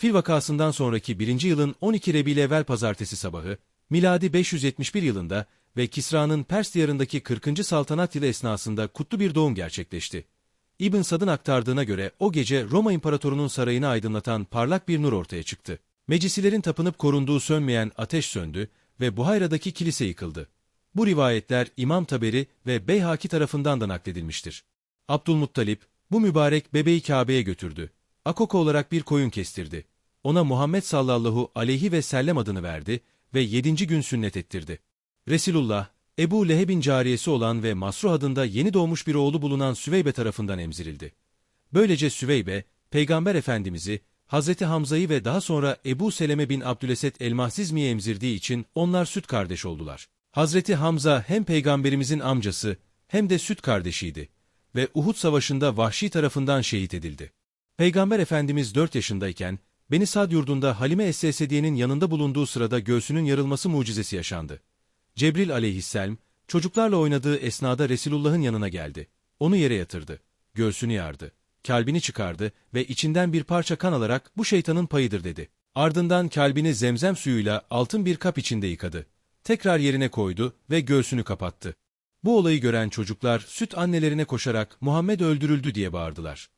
Fil vakasından sonraki birinci yılın 12 Rebi'l-Evvel pazartesi sabahı, miladi 571 yılında ve Kisra'nın Pers diyarındaki 40. saltanat yılı esnasında kutlu bir doğum gerçekleşti. İbn Sad'ın aktardığına göre o gece Roma İmparatorunun sarayını aydınlatan parlak bir nur ortaya çıktı. Mecisilerin tapınıp korunduğu sönmeyen ateş söndü ve Buhayra'daki kilise yıkıldı. Bu rivayetler İmam Taberi ve Beyhaki tarafından da nakledilmiştir. Abdülmuttalip, bu mübarek bebeği Kabe'ye götürdü. Akoko olarak bir koyun kestirdi. Ona Muhammed sallallahu aleyhi ve sellem adını verdi ve yedinci gün sünnet ettirdi. Resulullah, Ebu Leheb'in cariyesi olan ve Masruh adında yeni doğmuş bir oğlu bulunan Süveybe tarafından emzirildi. Böylece Süveybe, Peygamber Efendimiz'i, Hazreti Hamza'yı ve daha sonra Ebu Seleme bin Abdüleset el-Mahsizmi'ye emzirdiği için onlar süt kardeş oldular. Hazreti Hamza hem Peygamberimizin amcası hem de süt kardeşiydi ve Uhud Savaşı'nda Vahşi tarafından şehit edildi. Peygamber Efendimiz 4 yaşındayken, Beni Sad yurdunda Halime Es-Sesediye'nin yanında bulunduğu sırada göğsünün yarılması mucizesi yaşandı. Cebril aleyhisselam, çocuklarla oynadığı esnada Resulullah'ın yanına geldi. Onu yere yatırdı. Göğsünü yardı. Kalbini çıkardı ve içinden bir parça kan alarak bu şeytanın payıdır dedi. Ardından kalbini zemzem suyuyla altın bir kap içinde yıkadı. Tekrar yerine koydu ve göğsünü kapattı. Bu olayı gören çocuklar süt annelerine koşarak Muhammed öldürüldü diye bağırdılar.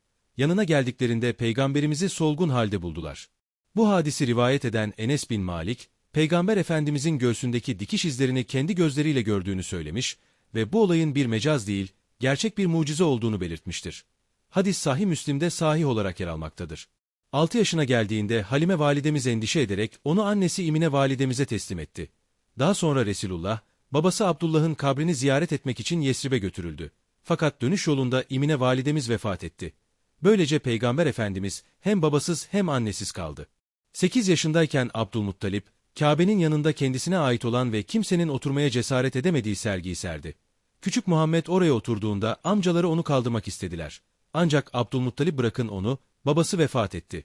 Yanına geldiklerinde peygamberimizi solgun halde buldular. Bu hadisi rivayet eden Enes bin Malik, Peygamber Efendimizin göğsündeki dikiş izlerini kendi gözleriyle gördüğünü söylemiş ve bu olayın bir mecaz değil, gerçek bir mucize olduğunu belirtmiştir. Hadis Sahih Müslim'de sahih olarak yer almaktadır. 6 yaşına geldiğinde Halime validemiz endişe ederek onu annesi İmine validemize teslim etti. Daha sonra Resulullah, babası Abdullah'ın kabrini ziyaret etmek için Yesrib'e götürüldü. Fakat dönüş yolunda İmine validemiz vefat etti. Böylece Peygamber Efendimiz hem babasız hem annesiz kaldı. 8 yaşındayken Abdülmuttalip, Kabe'nin yanında kendisine ait olan ve kimsenin oturmaya cesaret edemediği sergiyi serdi. Küçük Muhammed oraya oturduğunda amcaları onu kaldırmak istediler. Ancak Abdülmuttalip bırakın onu, babası vefat etti.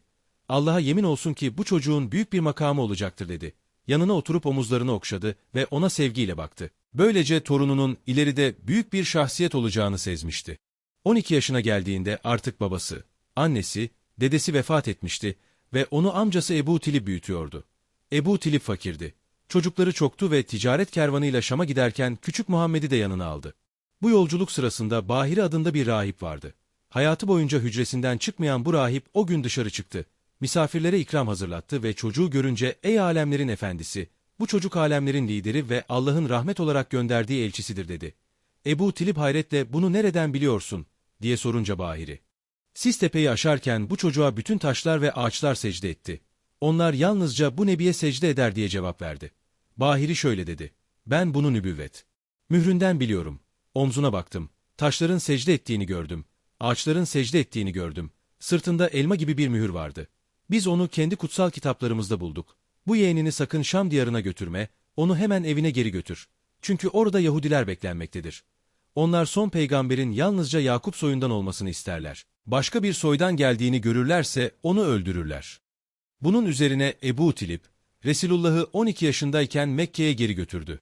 Allah'a yemin olsun ki bu çocuğun büyük bir makamı olacaktır dedi. Yanına oturup omuzlarını okşadı ve ona sevgiyle baktı. Böylece torununun ileride büyük bir şahsiyet olacağını sezmişti. 12 yaşına geldiğinde artık babası, annesi, dedesi vefat etmişti ve onu amcası Ebu Tilip büyütüyordu. Ebu Tilip fakirdi. Çocukları çoktu ve ticaret kervanıyla Şam'a giderken küçük Muhammed'i de yanına aldı. Bu yolculuk sırasında Bahire adında bir rahip vardı. Hayatı boyunca hücresinden çıkmayan bu rahip o gün dışarı çıktı. Misafirlere ikram hazırlattı ve çocuğu görünce ''Ey alemlerin efendisi, bu çocuk alemlerin lideri ve Allah'ın rahmet olarak gönderdiği elçisidir.'' dedi. Ebu Tilip hayretle ''Bunu nereden biliyorsun?'' Diye sorunca Bahiri. Siz tepeyi aşarken bu çocuğa bütün taşlar ve ağaçlar secde etti. Onlar yalnızca bu nebiye secde eder diye cevap verdi. Bahiri şöyle dedi. Ben bunu nübüvvet. Mühründen biliyorum. Omzuna baktım. Taşların secde ettiğini gördüm. Ağaçların secde ettiğini gördüm. Sırtında elma gibi bir mühür vardı. Biz onu kendi kutsal kitaplarımızda bulduk. Bu yeğenini sakın Şam diyarına götürme, onu hemen evine geri götür. Çünkü orada Yahudiler beklenmektedir. Onlar son peygamberin yalnızca Yakup soyundan olmasını isterler. Başka bir soydan geldiğini görürlerse onu öldürürler. Bunun üzerine Ebu Tilip, Resulullah'ı 12 yaşındayken Mekke'ye geri götürdü.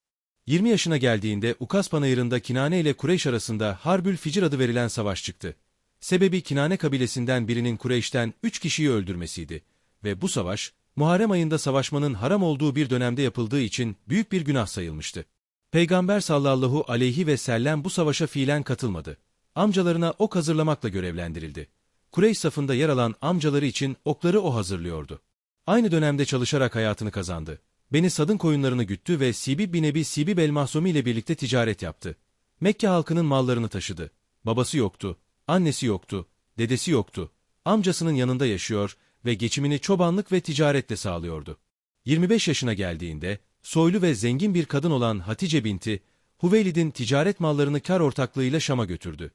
20 yaşına geldiğinde Ukas Panayırı'nda Kinane ile Kureyş arasında Harbül Ficir adı verilen savaş çıktı. Sebebi Kinane kabilesinden birinin Kureyş'ten 3 kişiyi öldürmesiydi. Ve bu savaş, Muharrem ayında savaşmanın haram olduğu bir dönemde yapıldığı için büyük bir günah sayılmıştı. Peygamber sallallahu aleyhi ve sellem bu savaşa fiilen katılmadı. Amcalarına ok hazırlamakla görevlendirildi. Kureyş safında yer alan amcaları için okları o hazırlıyordu. Aynı dönemde çalışarak hayatını kazandı. Beni Sadın koyunlarını güttü ve Sibib bin Ebi Sibib el Mahsumi ile birlikte ticaret yaptı. Mekke halkının mallarını taşıdı. Babası yoktu, annesi yoktu, dedesi yoktu. Amcasının yanında yaşıyor ve geçimini çobanlık ve ticaretle sağlıyordu. 25 yaşına geldiğinde soylu ve zengin bir kadın olan Hatice binti, Huveylid'in ticaret mallarını kar ortaklığıyla Şam'a götürdü.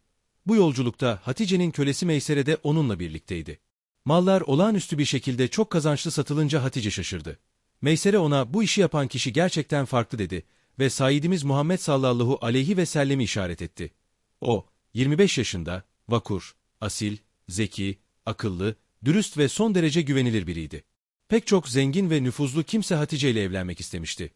Bu yolculukta Hatice'nin kölesi Meysere de onunla birlikteydi. Mallar olağanüstü bir şekilde çok kazançlı satılınca Hatice şaşırdı. Meysere ona bu işi yapan kişi gerçekten farklı dedi ve Saidimiz Muhammed sallallahu aleyhi ve sellemi işaret etti. O, 25 yaşında, vakur, asil, zeki, akıllı, dürüst ve son derece güvenilir biriydi. Pek çok zengin ve nüfuzlu kimse Hatice ile evlenmek istemişti.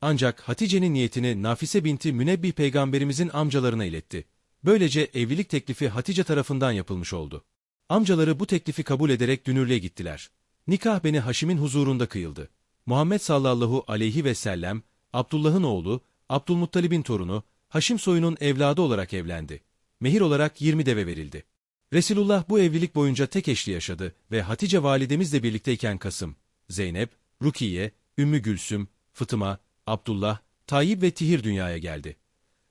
Ancak Hatice'nin niyetini Nafise binti Münebbih peygamberimizin amcalarına iletti. Böylece evlilik teklifi Hatice tarafından yapılmış oldu. Amcaları bu teklifi kabul ederek dünürlüğe gittiler. Nikah beni Haşim'in huzurunda kıyıldı. Muhammed sallallahu aleyhi ve sellem, Abdullah'ın oğlu, Abdülmuttalib'in torunu, Haşim soyunun evladı olarak evlendi. Mehir olarak 20 deve verildi. Resulullah bu evlilik boyunca tek eşli yaşadı ve Hatice validemizle birlikteyken Kasım, Zeynep, Rukiye, Ümmü Gülsüm, Fıtıma, Abdullah, Tayyip ve Tihir dünyaya geldi.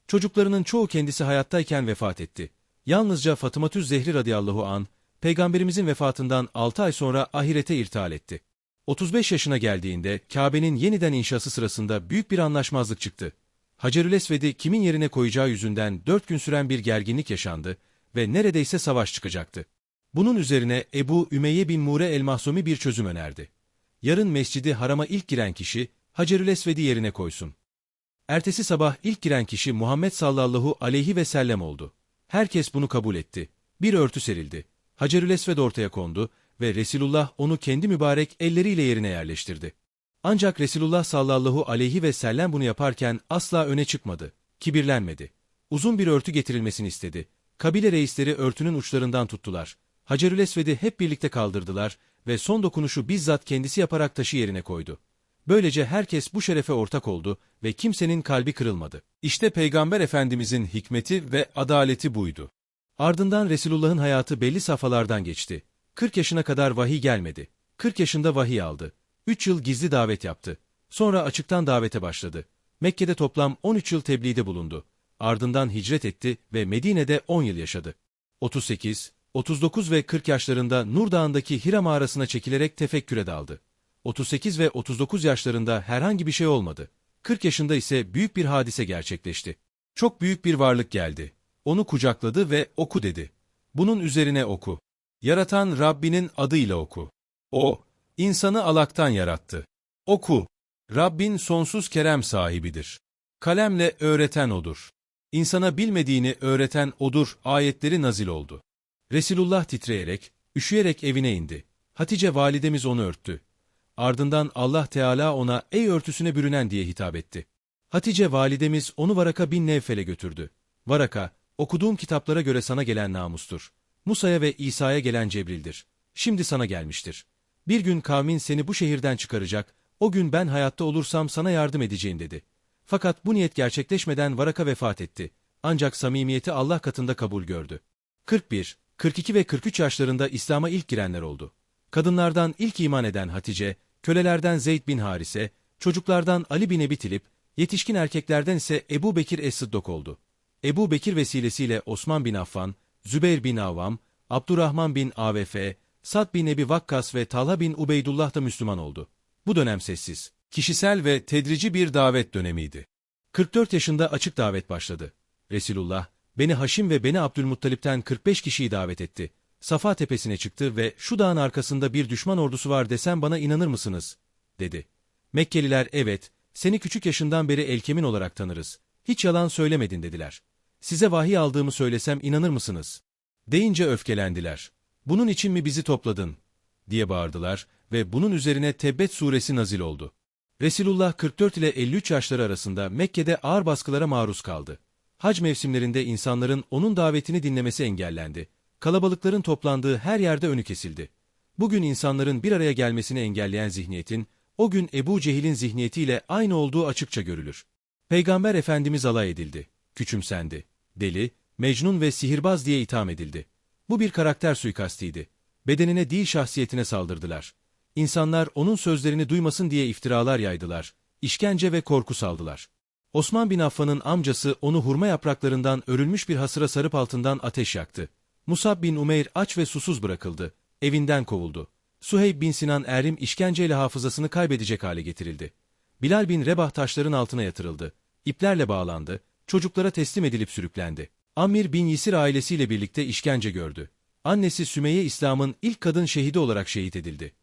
Çocuklarının çoğu kendisi hayattayken vefat etti. Yalnızca Fatımatüz Zehri radıyallahu an, peygamberimizin vefatından 6 ay sonra ahirete irtihal etti. 35 yaşına geldiğinde Kabe'nin yeniden inşası sırasında büyük bir anlaşmazlık çıktı. Hacerül Esved'i kimin yerine koyacağı yüzünden 4 gün süren bir gerginlik yaşandı ve neredeyse savaş çıkacaktı. Bunun üzerine Ebu Ümeyye bin Mure el-Mahsumi bir çözüm önerdi. Yarın mescidi harama ilk giren kişi Hacerül Esved'i yerine koysun. Ertesi sabah ilk giren kişi Muhammed sallallahu aleyhi ve sellem oldu. Herkes bunu kabul etti. Bir örtü serildi. Hacerül Esved ortaya kondu ve Resulullah onu kendi mübarek elleriyle yerine yerleştirdi. Ancak Resulullah sallallahu aleyhi ve sellem bunu yaparken asla öne çıkmadı, kibirlenmedi. Uzun bir örtü getirilmesini istedi. Kabile reisleri örtünün uçlarından tuttular. Hacerül Esved'i hep birlikte kaldırdılar ve son dokunuşu bizzat kendisi yaparak taşı yerine koydu. Böylece herkes bu şerefe ortak oldu ve kimsenin kalbi kırılmadı. İşte Peygamber Efendimizin hikmeti ve adaleti buydu. Ardından Resulullah'ın hayatı belli safhalardan geçti. 40 yaşına kadar vahiy gelmedi. 40 yaşında vahiy aldı. 3 yıl gizli davet yaptı. Sonra açıktan davete başladı. Mekke'de toplam 13 yıl tebliğde bulundu. Ardından hicret etti ve Medine'de 10 yıl yaşadı. 38, 39 ve 40 yaşlarında Nur Dağı'ndaki Hira mağarasına çekilerek tefekküre daldı. 38 ve 39 yaşlarında herhangi bir şey olmadı. 40 yaşında ise büyük bir hadise gerçekleşti. Çok büyük bir varlık geldi. Onu kucakladı ve oku dedi. Bunun üzerine oku. Yaratan Rabbinin adıyla oku. O, insanı alaktan yarattı. Oku. Rabbin sonsuz kerem sahibidir. Kalemle öğreten odur. İnsana bilmediğini öğreten odur ayetleri nazil oldu. Resulullah titreyerek, üşüyerek evine indi. Hatice validemiz onu örttü. Ardından Allah Teala ona ey örtüsüne bürünen diye hitap etti. Hatice validemiz onu Varaka bin Nevfel'e götürdü. Varaka, okuduğum kitaplara göre sana gelen namustur. Musa'ya ve İsa'ya gelen Cebril'dir. Şimdi sana gelmiştir. Bir gün kavmin seni bu şehirden çıkaracak, o gün ben hayatta olursam sana yardım edeceğim dedi. Fakat bu niyet gerçekleşmeden Varaka vefat etti. Ancak samimiyeti Allah katında kabul gördü. 41, 42 ve 43 yaşlarında İslam'a ilk girenler oldu. Kadınlardan ilk iman eden Hatice, kölelerden Zeyd bin Harise, çocuklardan Ali bin Ebi Tilip, yetişkin erkeklerden ise Ebu Bekir Es-Sıddok oldu. Ebu Bekir vesilesiyle Osman bin Affan, Zübeyir bin Avvam, Abdurrahman bin AVF, Sad bin Ebi Vakkas ve Talha bin Ubeydullah da Müslüman oldu. Bu dönem sessiz, kişisel ve tedrici bir davet dönemiydi. 44 yaşında açık davet başladı. Resulullah, beni Haşim ve beni Abdülmuttalip'ten 45 kişiyi davet etti. Safa tepesine çıktı ve şu dağın arkasında bir düşman ordusu var desem bana inanır mısınız? dedi. Mekkeliler evet, seni küçük yaşından beri Elkemin olarak tanırız. Hiç yalan söylemedin dediler. Size vahiy aldığımı söylesem inanır mısınız? Deyince öfkelendiler. Bunun için mi bizi topladın? diye bağırdılar ve bunun üzerine Tebbet suresi nazil oldu. Resulullah 44 ile 53 yaşları arasında Mekke'de ağır baskılara maruz kaldı. Hac mevsimlerinde insanların onun davetini dinlemesi engellendi. Kalabalıkların toplandığı her yerde önü kesildi. Bugün insanların bir araya gelmesini engelleyen zihniyetin, o gün Ebu Cehil'in zihniyetiyle aynı olduğu açıkça görülür. Peygamber Efendimiz alay edildi, küçümsendi, deli, mecnun ve sihirbaz diye itham edildi. Bu bir karakter suikastiydi. Bedenine değil şahsiyetine saldırdılar. İnsanlar onun sözlerini duymasın diye iftiralar yaydılar. İşkence ve korku saldılar. Osman bin Affan'ın amcası onu hurma yapraklarından örülmüş bir hasıra sarıp altından ateş yaktı. Musab bin Umeyr aç ve susuz bırakıldı. Evinden kovuldu. Suheyb bin Sinan Erim işkenceyle hafızasını kaybedecek hale getirildi. Bilal bin Rebah taşların altına yatırıldı. İplerle bağlandı. Çocuklara teslim edilip sürüklendi. Amir bin Yisir ailesiyle birlikte işkence gördü. Annesi Sümeyye İslam'ın ilk kadın şehidi olarak şehit edildi.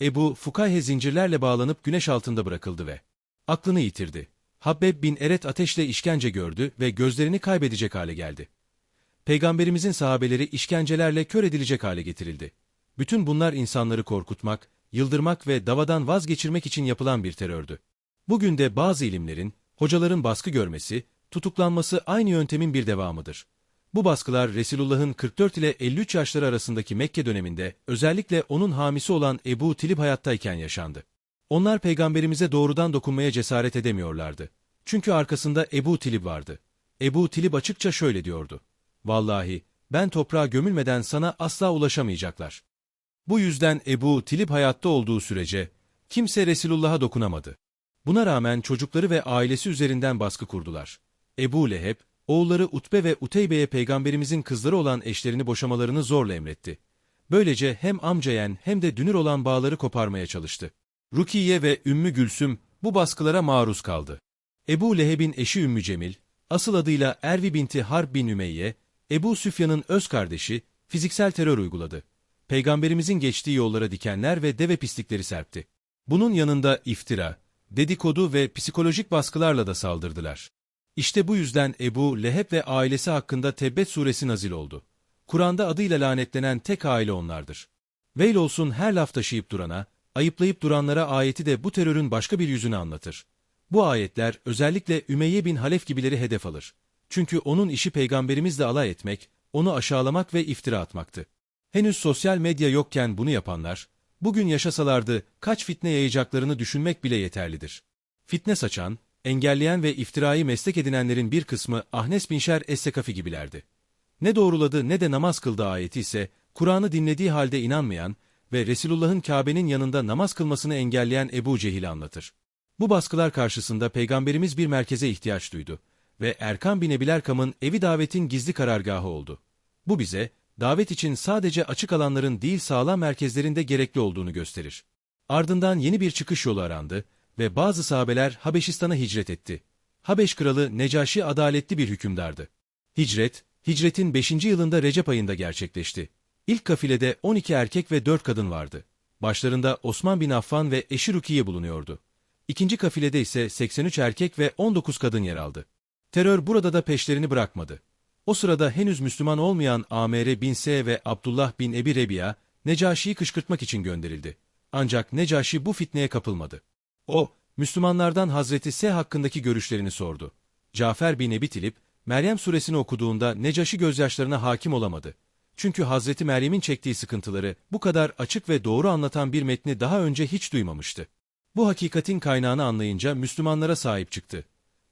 Ebu Fukayhe zincirlerle bağlanıp güneş altında bırakıldı ve aklını yitirdi. Habbeb bin Eret ateşle işkence gördü ve gözlerini kaybedecek hale geldi. Peygamberimizin sahabeleri işkencelerle kör edilecek hale getirildi. Bütün bunlar insanları korkutmak, yıldırmak ve davadan vazgeçirmek için yapılan bir terördü. Bugün de bazı ilimlerin, hocaların baskı görmesi, tutuklanması aynı yöntemin bir devamıdır. Bu baskılar Resulullah'ın 44 ile 53 yaşları arasındaki Mekke döneminde özellikle onun hamisi olan Ebu Tilib hayattayken yaşandı. Onlar peygamberimize doğrudan dokunmaya cesaret edemiyorlardı. Çünkü arkasında Ebu Tilib vardı. Ebu Tilib açıkça şöyle diyordu. Vallahi ben toprağa gömülmeden sana asla ulaşamayacaklar. Bu yüzden Ebu Tilib hayatta olduğu sürece kimse Resulullah'a dokunamadı. Buna rağmen çocukları ve ailesi üzerinden baskı kurdular. Ebu Leheb, oğulları Utbe ve Uteybe'ye peygamberimizin kızları olan eşlerini boşamalarını zorla emretti. Böylece hem amcayen hem de dünür olan bağları koparmaya çalıştı. Rukiye ve Ümmü Gülsüm bu baskılara maruz kaldı. Ebu Leheb'in eşi Ümmü Cemil, asıl adıyla Ervi binti Harb bin Ümeyye, Ebu Süfyan'ın öz kardeşi, fiziksel terör uyguladı. Peygamberimizin geçtiği yollara dikenler ve deve pislikleri serpti. Bunun yanında iftira, dedikodu ve psikolojik baskılarla da saldırdılar. İşte bu yüzden Ebu Leheb ve ailesi hakkında Tebbet suresi nazil oldu. Kur'an'da adıyla lanetlenen tek aile onlardır. Veil olsun her laf taşıyıp durana, ayıplayıp duranlara ayeti de bu terörün başka bir yüzünü anlatır. Bu ayetler özellikle Ümeyye bin Halef gibileri hedef alır. Çünkü onun işi peygamberimizle alay etmek, onu aşağılamak ve iftira atmaktı. Henüz sosyal medya yokken bunu yapanlar, bugün yaşasalardı kaç fitne yayacaklarını düşünmek bile yeterlidir. Fitne saçan, engelleyen ve iftirayı meslek edinenlerin bir kısmı Ahnes bin Şer Es-Sekafi gibilerdi. Ne doğruladı ne de namaz kıldı ayeti ise, Kur'an'ı dinlediği halde inanmayan ve Resulullah'ın Kabe'nin yanında namaz kılmasını engelleyen Ebu Cehil'i anlatır. Bu baskılar karşısında Peygamberimiz bir merkeze ihtiyaç duydu ve Erkan bin Ebil Erkam'ın evi davetin gizli karargahı oldu. Bu bize, davet için sadece açık alanların değil sağlam merkezlerinde gerekli olduğunu gösterir. Ardından yeni bir çıkış yolu arandı ve bazı sahabeler Habeşistan'a hicret etti. Habeş kralı Necaşi adaletli bir hükümdardı. Hicret, hicretin 5. yılında Recep ayında gerçekleşti. İlk kafilede 12 erkek ve 4 kadın vardı. Başlarında Osman bin Affan ve eşi Rukiye bulunuyordu. İkinci kafilede ise 83 erkek ve 19 kadın yer aldı. Terör burada da peşlerini bırakmadı. O sırada henüz Müslüman olmayan Amr bin S ve Abdullah bin Ebi Rebiya, Necaşi'yi kışkırtmak için gönderildi. Ancak Necaşi bu fitneye kapılmadı. O, Müslümanlardan Hazreti S hakkındaki görüşlerini sordu. Cafer bin Ebi Tilip, Meryem suresini okuduğunda Necaşi gözyaşlarına hakim olamadı. Çünkü Hazreti Meryem'in çektiği sıkıntıları bu kadar açık ve doğru anlatan bir metni daha önce hiç duymamıştı. Bu hakikatin kaynağını anlayınca Müslümanlara sahip çıktı.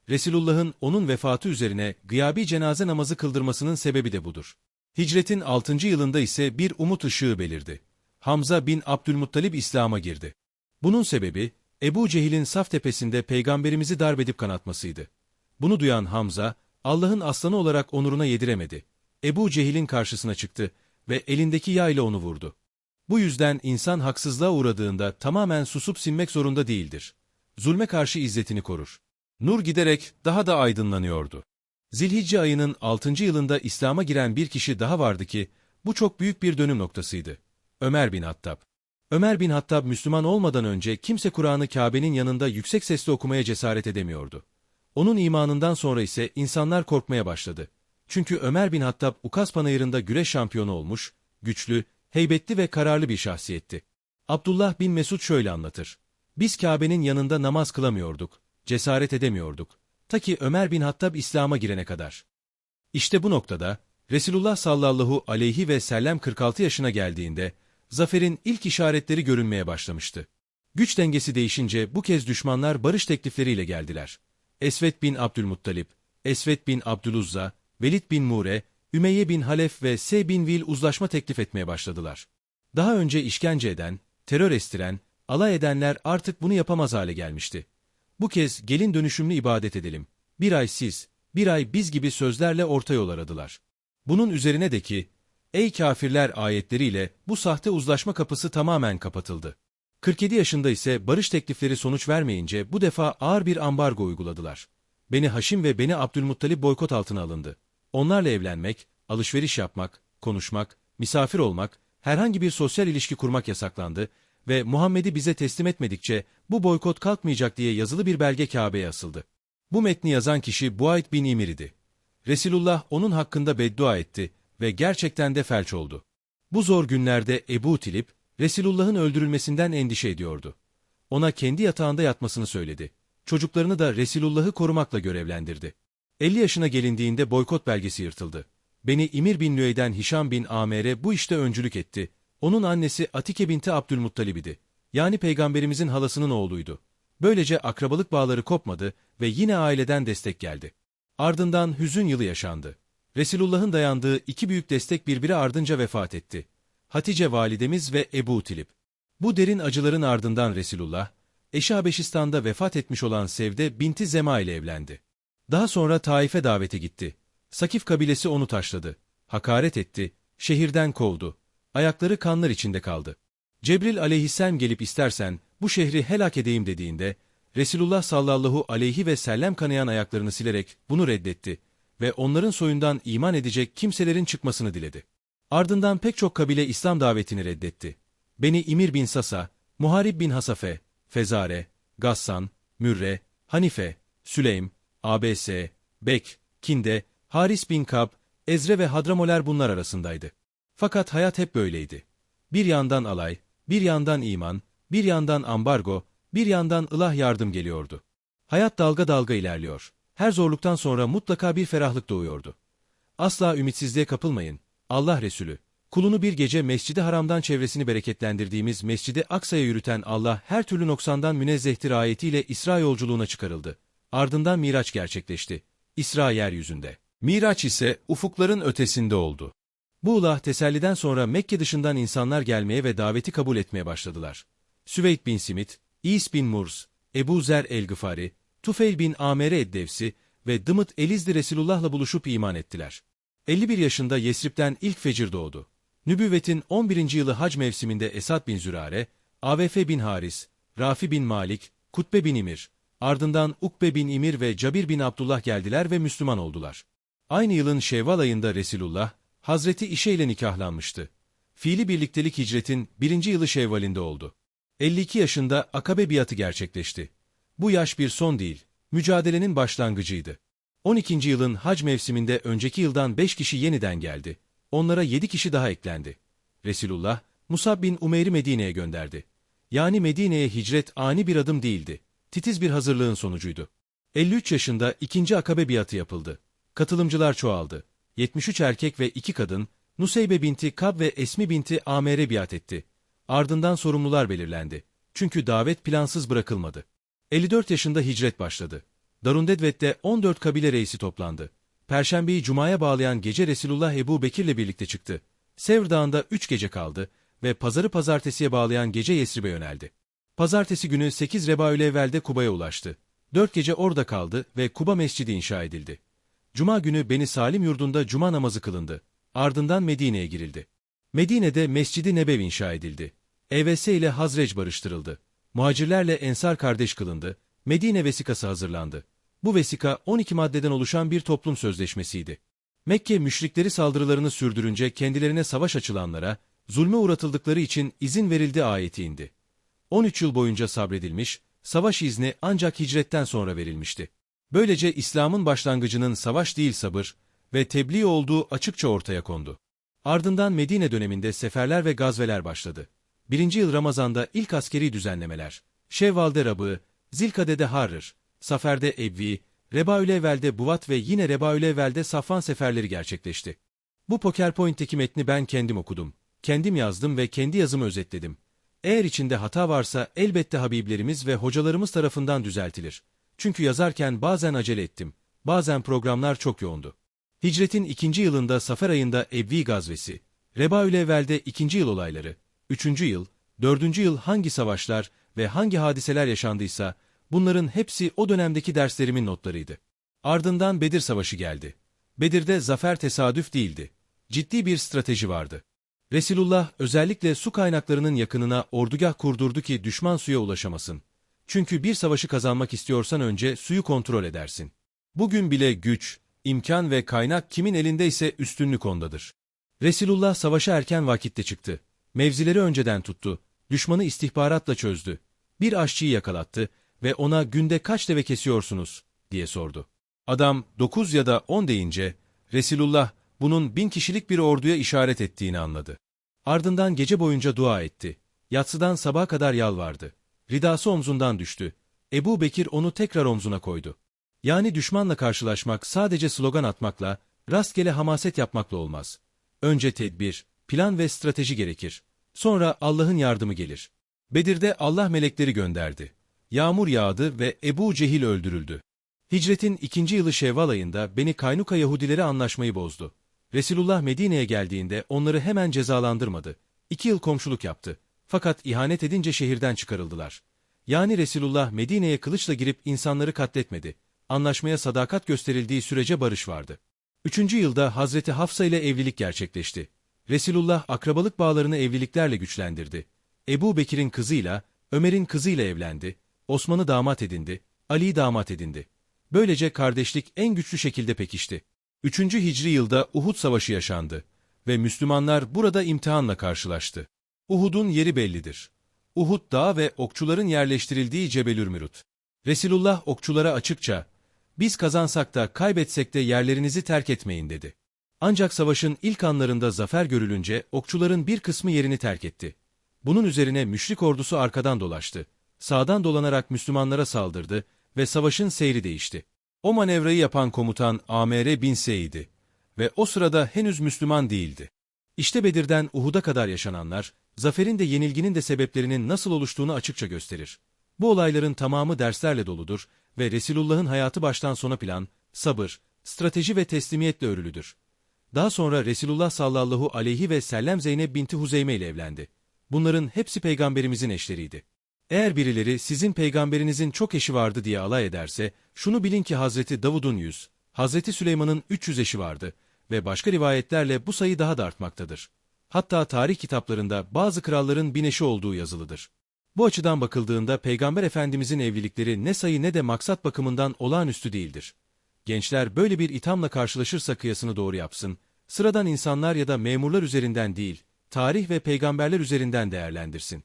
Resulullah'ın onun vefatı üzerine gıyabi cenaze namazı kıldırmasının sebebi de budur. Hicretin 6. yılında ise bir umut ışığı belirdi. Hamza bin Abdülmuttalib İslam'a girdi. Bunun sebebi, Ebu Cehil'in saf tepesinde peygamberimizi darbedip kanatmasıydı. Bunu duyan Hamza, Allah'ın aslanı olarak onuruna yediremedi. Ebu Cehil'in karşısına çıktı ve elindeki yayla onu vurdu. Bu yüzden insan haksızlığa uğradığında tamamen susup sinmek zorunda değildir. Zulme karşı izzetini korur. Nur giderek daha da aydınlanıyordu. Zilhicce ayının 6. yılında İslam'a giren bir kişi daha vardı ki, bu çok büyük bir dönüm noktasıydı. Ömer bin Hattab. Ömer bin Hattab Müslüman olmadan önce kimse Kur'an'ı Kabe'nin yanında yüksek sesle okumaya cesaret edemiyordu. Onun imanından sonra ise insanlar korkmaya başladı. Çünkü Ömer bin Hattab Ukaz Panayırı'nda güreş şampiyonu olmuş, güçlü, heybetli ve kararlı bir şahsiyetti. Abdullah bin Mesud şöyle anlatır. Biz Kabe'nin yanında namaz kılamıyorduk, cesaret edemiyorduk. Ta ki Ömer bin Hattab İslam'a girene kadar. İşte bu noktada, Resulullah sallallahu aleyhi ve sellem 46 yaşına geldiğinde, zaferin ilk işaretleri görünmeye başlamıştı. Güç dengesi değişince bu kez düşmanlar barış teklifleriyle geldiler. Esvet bin Abdülmuttalip, Esvet bin Abdüluzza, Velid bin Mure, Ümeyye bin Halef ve S bin Vil uzlaşma teklif etmeye başladılar. Daha önce işkence eden, terör estiren, alay edenler artık bunu yapamaz hale gelmişti. Bu kez gelin dönüşümlü ibadet edelim. Bir ay siz, bir ay biz gibi sözlerle orta yol aradılar. Bunun üzerine de ki, ey kafirler ayetleriyle bu sahte uzlaşma kapısı tamamen kapatıldı. 47 yaşında ise barış teklifleri sonuç vermeyince bu defa ağır bir ambargo uyguladılar. Beni Haşim ve beni Abdülmuttalip boykot altına alındı. Onlarla evlenmek, alışveriş yapmak, konuşmak, misafir olmak, herhangi bir sosyal ilişki kurmak yasaklandı ve Muhammed'i bize teslim etmedikçe bu boykot kalkmayacak diye yazılı bir belge Kabe'ye asıldı. Bu metni yazan kişi Buayd bin İmir idi. Resulullah onun hakkında beddua etti ve gerçekten de felç oldu. Bu zor günlerde Ebu Tilip, Resulullah'ın öldürülmesinden endişe ediyordu. Ona kendi yatağında yatmasını söyledi. Çocuklarını da Resulullah'ı korumakla görevlendirdi. 50 yaşına gelindiğinde boykot belgesi yırtıldı. Beni İmir bin Lüey'den Hişam bin Amer'e bu işte öncülük etti. Onun annesi Atike binti Abdülmuttalib idi. Yani peygamberimizin halasının oğluydu. Böylece akrabalık bağları kopmadı ve yine aileden destek geldi. Ardından hüzün yılı yaşandı. Resulullah'ın dayandığı iki büyük destek birbiri ardınca vefat etti. Hatice validemiz ve Ebu Tilip. Bu derin acıların ardından Resulullah, eşi Habeşistan'da vefat etmiş olan Sevde binti Zema ile evlendi. Daha sonra Taif'e davete gitti. Sakif kabilesi onu taşladı. Hakaret etti, şehirden kovdu. Ayakları kanlar içinde kaldı. Cebril aleyhisselam gelip istersen bu şehri helak edeyim dediğinde, Resulullah sallallahu aleyhi ve sellem kanayan ayaklarını silerek bunu reddetti ve onların soyundan iman edecek kimselerin çıkmasını diledi. Ardından pek çok kabile İslam davetini reddetti. Beni İmir bin Sasa, Muharib bin Hasafe, Fezare, Gassan, Mürre, Hanife, Süleym, ABS, Bek, Kinde, Haris bin Kab, Ezre ve Hadramoler bunlar arasındaydı. Fakat hayat hep böyleydi. Bir yandan alay, bir yandan iman, bir yandan ambargo, bir yandan ılah yardım geliyordu. Hayat dalga dalga ilerliyor. Her zorluktan sonra mutlaka bir ferahlık doğuyordu. Asla ümitsizliğe kapılmayın. Allah Resulü, kulunu bir gece Mescid-i Haram'dan çevresini bereketlendirdiğimiz Mescid-i Aksa'ya yürüten Allah her türlü noksandan münezzehtir ayetiyle İsra yolculuğuna çıkarıldı. Ardından Miraç gerçekleşti. İsra yeryüzünde. Miraç ise ufukların ötesinde oldu. Bu ulah teselliden sonra Mekke dışından insanlar gelmeye ve daveti kabul etmeye başladılar. Süveyd bin Simit, İs bin Murs, Ebu Zer el-Gıfari, Tufeil bin Amere Eddevsi ve Dımıt Elizli Resulullah'la buluşup iman ettiler. 51 yaşında Yesrib'den ilk fecir doğdu. Nübüvvetin 11. yılı hac mevsiminde Esad bin Zürare, AVF bin Haris, Rafi bin Malik, Kutbe bin İmir, ardından Ukbe bin İmir ve Cabir bin Abdullah geldiler ve Müslüman oldular. Aynı yılın Şevval ayında Resulullah, Hazreti İşe ile nikahlanmıştı. Fiili birliktelik hicretin birinci yılı Şevval'inde oldu. 52 yaşında akabe biatı gerçekleşti. Bu yaş bir son değil, mücadelenin başlangıcıydı. 12. yılın hac mevsiminde önceki yıldan 5 kişi yeniden geldi. Onlara 7 kişi daha eklendi. Resulullah, Musab bin Umeyr'i Medine'ye gönderdi. Yani Medine'ye hicret ani bir adım değildi. Titiz bir hazırlığın sonucuydu. 53 yaşında ikinci akabe biatı yapıldı. Katılımcılar çoğaldı. 73 erkek ve 2 kadın, Nuseybe binti Kab ve Esmi binti Amer'e biat etti. Ardından sorumlular belirlendi. Çünkü davet plansız bırakılmadı. 54 yaşında hicret başladı. Darundedvet'te 14 kabile reisi toplandı. Perşembeyi Cuma'ya bağlayan gece Resulullah Ebu Bekir'le birlikte çıktı. Sevr Dağı'nda 3 gece kaldı ve pazarı pazartesiye bağlayan gece Yesrib'e yöneldi. Pazartesi günü 8 Rebaül evvelde Kuba'ya ulaştı. 4 gece orada kaldı ve Kuba Mescidi inşa edildi. Cuma günü Beni Salim yurdunda cuma namazı kılındı. Ardından Medine'ye girildi. Medine'de Mescidi Nebev inşa edildi. EVS ile Hazreç barıştırıldı. Muhacirlerle Ensar kardeş kılındı. Medine vesikası hazırlandı. Bu vesika 12 maddeden oluşan bir toplum sözleşmesiydi. Mekke müşrikleri saldırılarını sürdürünce kendilerine savaş açılanlara, zulme uğratıldıkları için izin verildi ayeti indi. 13 yıl boyunca sabredilmiş, savaş izni ancak hicretten sonra verilmişti. Böylece İslam'ın başlangıcının savaş değil sabır ve tebliğ olduğu açıkça ortaya kondu. Ardından Medine döneminde seferler ve gazveler başladı. Birinci yıl Ramazan'da ilk askeri düzenlemeler, Şevval'de Rabı, Zilkade'de Harır, Safer'de Ebvi, Rebaülevvel'de Buvat ve yine Rebaülevvel'de Safvan seferleri gerçekleşti. Bu Poker Point'teki metni ben kendim okudum. Kendim yazdım ve kendi yazımı özetledim. Eğer içinde hata varsa elbette Habiblerimiz ve hocalarımız tarafından düzeltilir. Çünkü yazarken bazen acele ettim. Bazen programlar çok yoğundu. Hicretin ikinci yılında Safer ayında Ebvi gazvesi, Rebaülevvel'de ikinci yıl olayları, üçüncü yıl, dördüncü yıl hangi savaşlar ve hangi hadiseler yaşandıysa bunların hepsi o dönemdeki derslerimin notlarıydı. Ardından Bedir Savaşı geldi. Bedir'de zafer tesadüf değildi. Ciddi bir strateji vardı. Resulullah özellikle su kaynaklarının yakınına ordugah kurdurdu ki düşman suya ulaşamasın. Çünkü bir savaşı kazanmak istiyorsan önce suyu kontrol edersin. Bugün bile güç, imkan ve kaynak kimin elindeyse üstünlük ondadır. Resulullah savaşa erken vakitte çıktı. Mevzileri önceden tuttu. Düşmanı istihbaratla çözdü. Bir aşçıyı yakalattı ve ona günde kaç deve kesiyorsunuz diye sordu. Adam dokuz ya da on deyince Resulullah bunun bin kişilik bir orduya işaret ettiğini anladı. Ardından gece boyunca dua etti. Yatsıdan sabaha kadar yalvardı. Ridası omzundan düştü. Ebu Bekir onu tekrar omzuna koydu. Yani düşmanla karşılaşmak sadece slogan atmakla, Rastgele hamaset yapmakla olmaz. Önce tedbir, plan ve strateji gerekir. Sonra Allah'ın yardımı gelir. Bedir'de Allah melekleri gönderdi. Yağmur yağdı ve Ebu Cehil öldürüldü. Hicretin ikinci yılı Şevval ayında Beni Kaynuka Yahudileri anlaşmayı bozdu. Resulullah Medine'ye geldiğinde onları hemen cezalandırmadı. İki yıl komşuluk yaptı. Fakat ihanet edince şehirden çıkarıldılar. Yani Resulullah Medine'ye kılıçla girip insanları katletmedi. Anlaşmaya sadakat gösterildiği sürece barış vardı. Üçüncü yılda Hazreti Hafsa ile evlilik gerçekleşti. Resulullah akrabalık bağlarını evliliklerle güçlendirdi. Ebu Bekir'in kızıyla, Ömer'in kızıyla evlendi, Osman'ı damat edindi, Ali'yi damat edindi. Böylece kardeşlik en güçlü şekilde pekişti. Üçüncü Hicri yılda Uhud Savaşı yaşandı ve Müslümanlar burada imtihanla karşılaştı. Uhud'un yeri bellidir. Uhud dağı ve okçuların yerleştirildiği Cebelürmürut. Resulullah okçulara açıkça, biz kazansak da kaybetsek de yerlerinizi terk etmeyin dedi. Ancak savaşın ilk anlarında zafer görülünce okçuların bir kısmı yerini terk etti. Bunun üzerine müşrik ordusu arkadan dolaştı. Sağdan dolanarak Müslümanlara saldırdı ve savaşın seyri değişti. O manevrayı yapan komutan Amr bin Seyd'i ve o sırada henüz Müslüman değildi. İşte Bedir'den Uhud'a kadar yaşananlar, zaferin de yenilginin de sebeplerinin nasıl oluştuğunu açıkça gösterir. Bu olayların tamamı derslerle doludur ve Resulullah'ın hayatı baştan sona plan, sabır, strateji ve teslimiyetle örülüdür. Daha sonra Resulullah sallallahu aleyhi ve sellem Zeynep binti Huzeyme ile evlendi. Bunların hepsi peygamberimizin eşleriydi. Eğer birileri sizin peygamberinizin çok eşi vardı diye alay ederse, şunu bilin ki Hazreti Davud'un 100, Hazreti Süleyman'ın 300 eşi vardı ve başka rivayetlerle bu sayı daha da artmaktadır. Hatta tarih kitaplarında bazı kralların bin eşi olduğu yazılıdır. Bu açıdan bakıldığında Peygamber Efendimizin evlilikleri ne sayı ne de maksat bakımından olağanüstü değildir. Gençler böyle bir ithamla karşılaşırsa kıyasını doğru yapsın, sıradan insanlar ya da memurlar üzerinden değil, tarih ve peygamberler üzerinden değerlendirsin.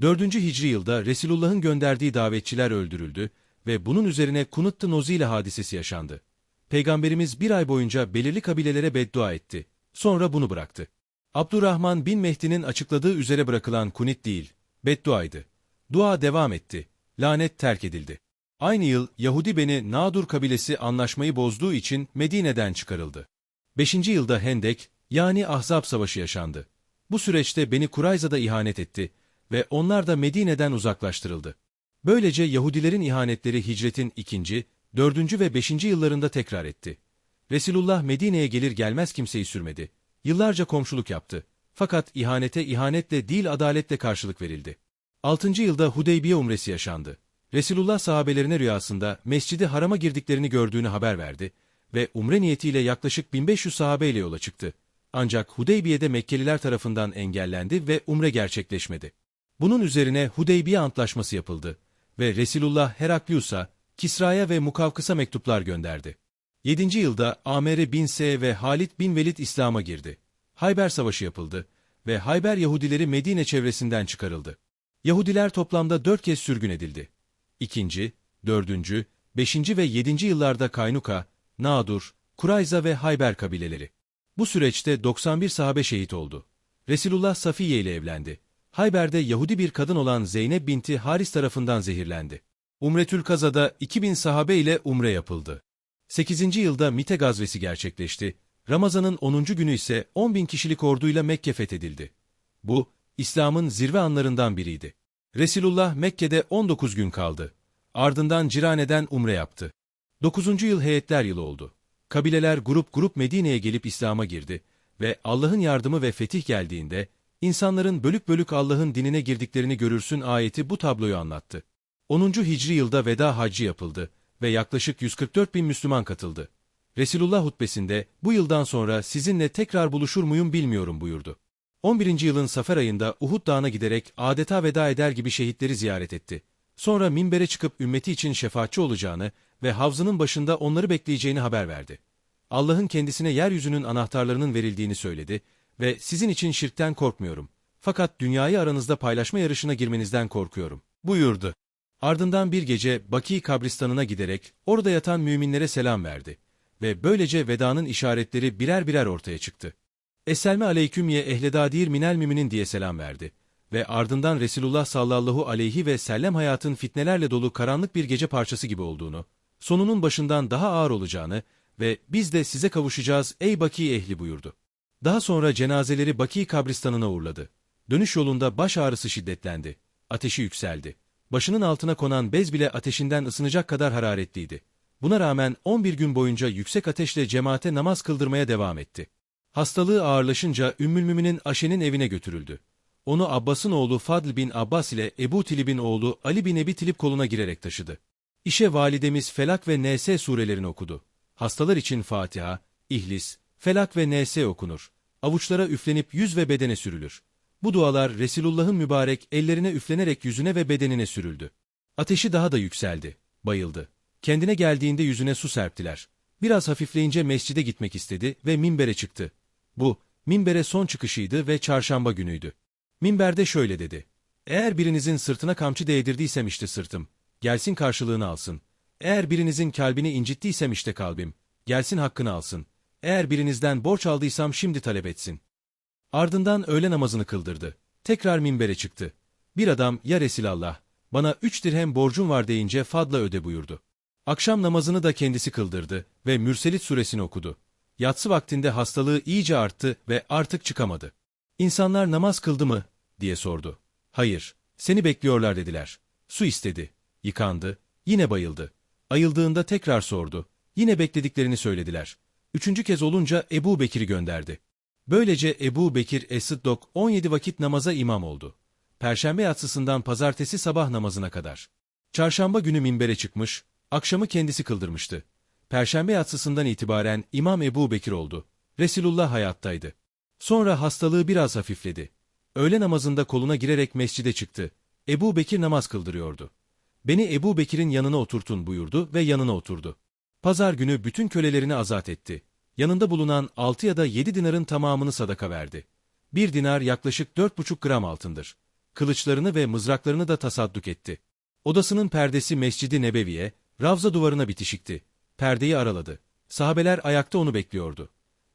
4. Hicri yılda Resulullah'ın gönderdiği davetçiler öldürüldü ve bunun üzerine Kunut-ı Nozile hadisesi yaşandı. Peygamberimiz bir ay boyunca belirli kabilelere beddua etti. Sonra bunu bıraktı. Abdurrahman bin Mehdi'nin açıkladığı üzere bırakılan kunit değil, bedduaydı. Dua devam etti. Lanet terk edildi. Aynı yıl Yahudi Beni Nadur kabilesi anlaşmayı bozduğu için Medine'den çıkarıldı. 5. yılda Hendek yani Ahzab Savaşı yaşandı. Bu süreçte Beni Kurayza da ihanet etti ve onlar da Medine'den uzaklaştırıldı. Böylece Yahudilerin ihanetleri hicretin ikinci, dördüncü ve beşinci yıllarında tekrar etti. Resulullah Medine'ye gelir gelmez kimseyi sürmedi. Yıllarca komşuluk yaptı. Fakat ihanete ihanetle değil adaletle karşılık verildi. Altıncı yılda Hudeybiye umresi yaşandı. Resulullah sahabelerine rüyasında mescidi harama girdiklerini gördüğünü haber verdi ve umre niyetiyle yaklaşık 1500 sahabeyle yola çıktı. Ancak Hudeybiye'de Mekkeliler tarafından engellendi ve umre gerçekleşmedi. Bunun üzerine Hudeybiye Antlaşması yapıldı ve Resulullah Heraklius'a, Kisra'ya ve Mukavkıs'a mektuplar gönderdi. 7. yılda Amr bin S ve Halid bin Velid İslam'a girdi. Hayber Savaşı yapıldı ve Hayber Yahudileri Medine çevresinden çıkarıldı. Yahudiler toplamda dört kez sürgün edildi. İkinci, dördüncü, beşinci ve yedinci yıllarda Kaynuka, Nadur, Kurayza ve Hayber kabileleri. Bu süreçte 91 sahabe şehit oldu. Resulullah Safiye ile evlendi. Hayber'de Yahudi bir kadın olan Zeynep binti Haris tarafından zehirlendi. Umretül Kaza'da 2000 sahabe ile umre yapıldı. 8. yılda Mite gazvesi gerçekleşti. Ramazan'ın 10. günü ise 10 bin kişilik orduyla Mekke fethedildi. Bu, İslam'ın zirve anlarından biriydi. Resulullah Mekke'de 19 gün kaldı. Ardından Cirane'den umre yaptı. 9. yıl heyetler yılı oldu. Kabileler grup grup Medine'ye gelip İslam'a girdi ve Allah'ın yardımı ve fetih geldiğinde insanların bölük bölük Allah'ın dinine girdiklerini görürsün ayeti bu tabloyu anlattı. 10. Hicri yılda veda hacı yapıldı ve yaklaşık 144 bin Müslüman katıldı. Resulullah hutbesinde bu yıldan sonra sizinle tekrar buluşur muyum bilmiyorum buyurdu. 11. yılın Safer ayında Uhud Dağı'na giderek adeta veda eder gibi şehitleri ziyaret etti. Sonra minbere çıkıp ümmeti için şefaatçi olacağını ve havzının başında onları bekleyeceğini haber verdi. Allah'ın kendisine yeryüzünün anahtarlarının verildiğini söyledi ve sizin için şirkten korkmuyorum. Fakat dünyayı aranızda paylaşma yarışına girmenizden korkuyorum. Buyurdu. Ardından bir gece Baki kabristanına giderek orada yatan müminlere selam verdi ve böylece vedanın işaretleri birer birer ortaya çıktı. Esselme aleykümye ehledadir minel müminin diye selam verdi ve ardından Resulullah sallallahu aleyhi ve sellem hayatın fitnelerle dolu karanlık bir gece parçası gibi olduğunu, sonunun başından daha ağır olacağını ve biz de size kavuşacağız ey Baki ehli buyurdu. Daha sonra cenazeleri Baki kabristanına uğurladı. Dönüş yolunda baş ağrısı şiddetlendi. Ateşi yükseldi. Başının altına konan bez bile ateşinden ısınacak kadar hararetliydi. Buna rağmen 11 gün boyunca yüksek ateşle cemaate namaz kıldırmaya devam etti. Hastalığı ağırlaşınca Ümmülmümin'in Aşe'nin evine götürüldü. Onu Abbas'ın oğlu Fadl bin Abbas ile Ebu Tilib'in oğlu Ali bin Ebi Tilib koluna girerek taşıdı. İşe validemiz Felak ve N.S. surelerini okudu. Hastalar için Fatiha, İhlis, Felak ve N.S. okunur. Avuçlara üflenip yüz ve bedene sürülür. Bu dualar Resulullah'ın mübarek ellerine üflenerek yüzüne ve bedenine sürüldü. Ateşi daha da yükseldi. Bayıldı. Kendine geldiğinde yüzüne su serptiler. Biraz hafifleyince mescide gitmek istedi ve minbere çıktı. Bu, minbere son çıkışıydı ve çarşamba günüydü. Minberde şöyle dedi. Eğer birinizin sırtına kamçı değdirdiysem işte sırtım. Gelsin karşılığını alsın. Eğer birinizin kalbini incittiysem işte kalbim. Gelsin hakkını alsın. Eğer birinizden borç aldıysam şimdi talep etsin. Ardından öğle namazını kıldırdı. Tekrar minbere çıktı. Bir adam ya Resulallah, bana üç dirhem borcum var deyince fadla öde buyurdu. Akşam namazını da kendisi kıldırdı ve Mürselit suresini okudu. Yatsı vaktinde hastalığı iyice arttı ve artık çıkamadı. İnsanlar namaz kıldı mı? diye sordu. Hayır, seni bekliyorlar dediler. Su istedi. Yıkandı. Yine bayıldı. Ayıldığında tekrar sordu. Yine beklediklerini söylediler. Üçüncü kez olunca Ebu Bekir'i gönderdi. Böylece Ebu Bekir Es-Sıddok 17 vakit namaza imam oldu. Perşembe yatsısından pazartesi sabah namazına kadar. Çarşamba günü minbere çıkmış, akşamı kendisi kıldırmıştı. Perşembe yatsısından itibaren İmam Ebu Bekir oldu. Resulullah hayattaydı. Sonra hastalığı biraz hafifledi. Öğle namazında koluna girerek mescide çıktı. Ebu Bekir namaz kıldırıyordu. Beni Ebu Bekir'in yanına oturtun buyurdu ve yanına oturdu. Pazar günü bütün kölelerini azat etti. Yanında bulunan altı ya da yedi dinarın tamamını sadaka verdi. Bir dinar yaklaşık dört buçuk gram altındır. Kılıçlarını ve mızraklarını da tasadduk etti. Odasının perdesi Mescidi Nebevi'ye, Ravza duvarına bitişikti. Perdeyi araladı. Sahabeler ayakta onu bekliyordu.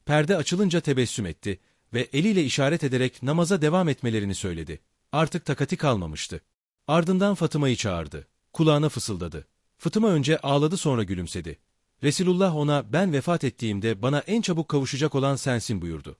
Perde açılınca tebessüm etti ve eliyle işaret ederek namaza devam etmelerini söyledi. Artık takati kalmamıştı. Ardından Fatıma'yı çağırdı. Kulağına fısıldadı. Fatıma önce ağladı sonra gülümsedi. Resulullah ona ben vefat ettiğimde bana en çabuk kavuşacak olan sensin buyurdu.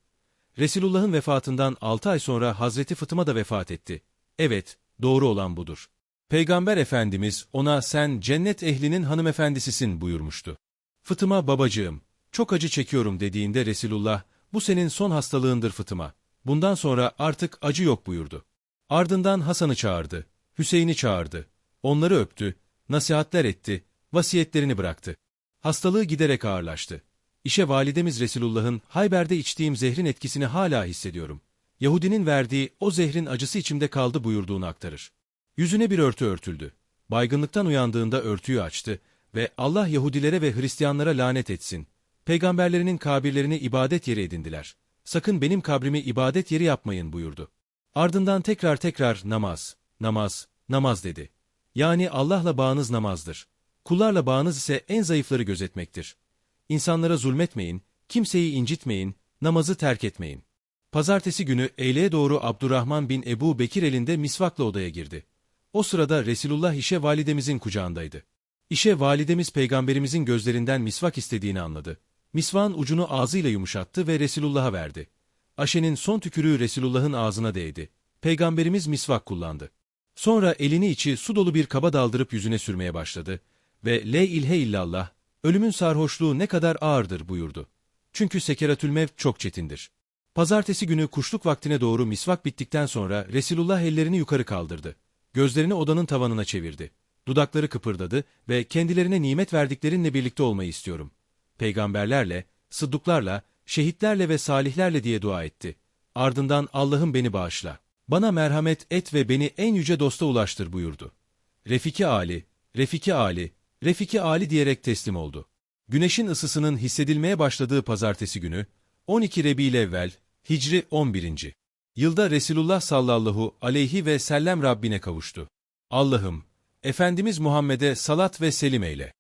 Resulullah'ın vefatından altı ay sonra Hazreti Fatıma da vefat etti. Evet, doğru olan budur. Peygamber Efendimiz ona sen cennet ehlinin hanımefendisisin buyurmuştu. Fıtıma babacığım, çok acı çekiyorum dediğinde Resulullah, bu senin son hastalığındır Fıtıma. Bundan sonra artık acı yok buyurdu. Ardından Hasan'ı çağırdı, Hüseyin'i çağırdı. Onları öptü, nasihatler etti, vasiyetlerini bıraktı. Hastalığı giderek ağırlaştı. İşe validemiz Resulullah'ın Hayber'de içtiğim zehrin etkisini hala hissediyorum. Yahudinin verdiği o zehrin acısı içimde kaldı buyurduğunu aktarır. Yüzüne bir örtü örtüldü. Baygınlıktan uyandığında örtüyü açtı ve Allah Yahudilere ve Hristiyanlara lanet etsin. Peygamberlerinin kabirlerini ibadet yeri edindiler. Sakın benim kabrimi ibadet yeri yapmayın buyurdu. Ardından tekrar tekrar namaz, namaz, namaz dedi. Yani Allah'la bağınız namazdır. Kullarla bağınız ise en zayıfları gözetmektir. İnsanlara zulmetmeyin, kimseyi incitmeyin, namazı terk etmeyin. Pazartesi günü eyleye doğru Abdurrahman bin Ebu Bekir elinde misvakla odaya girdi. O sırada Resulullah işe validemizin kucağındaydı. İşe validemiz peygamberimizin gözlerinden misvak istediğini anladı. Misvağın ucunu ağzıyla yumuşattı ve Resulullah'a verdi. Aşe'nin son tükürüğü Resulullah'ın ağzına değdi. Peygamberimiz misvak kullandı. Sonra elini içi su dolu bir kaba daldırıp yüzüne sürmeye başladı ve Le ilhe illallah, ölümün sarhoşluğu ne kadar ağırdır buyurdu. Çünkü sekeratül mevt çok çetindir. Pazartesi günü kuşluk vaktine doğru misvak bittikten sonra Resulullah ellerini yukarı kaldırdı. Gözlerini odanın tavanına çevirdi. Dudakları kıpırdadı ve kendilerine nimet verdiklerinle birlikte olmayı istiyorum. Peygamberlerle, sıddıklarla, şehitlerle ve salihlerle diye dua etti. Ardından Allah'ım beni bağışla. Bana merhamet et ve beni en yüce dosta ulaştır buyurdu. Refiki Ali, Refiki Ali, Refiki Ali diyerek teslim oldu. Güneşin ısısının hissedilmeye başladığı pazartesi günü, 12 Rebi'l-Evvel, Hicri 11. Yılda Resulullah sallallahu aleyhi ve sellem Rabbine kavuştu. Allah'ım, Efendimiz Muhammed'e salat ve selim eyle.